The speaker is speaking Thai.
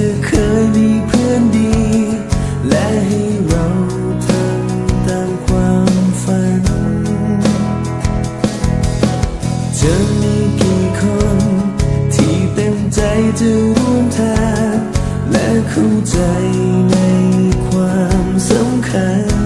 จะเคยมีเพื่อนดี และให้เราทำตามความฝัน จะมีกี่คน ที่เต็มใจจะร่วมทางและเข้าใจในความสำคัญ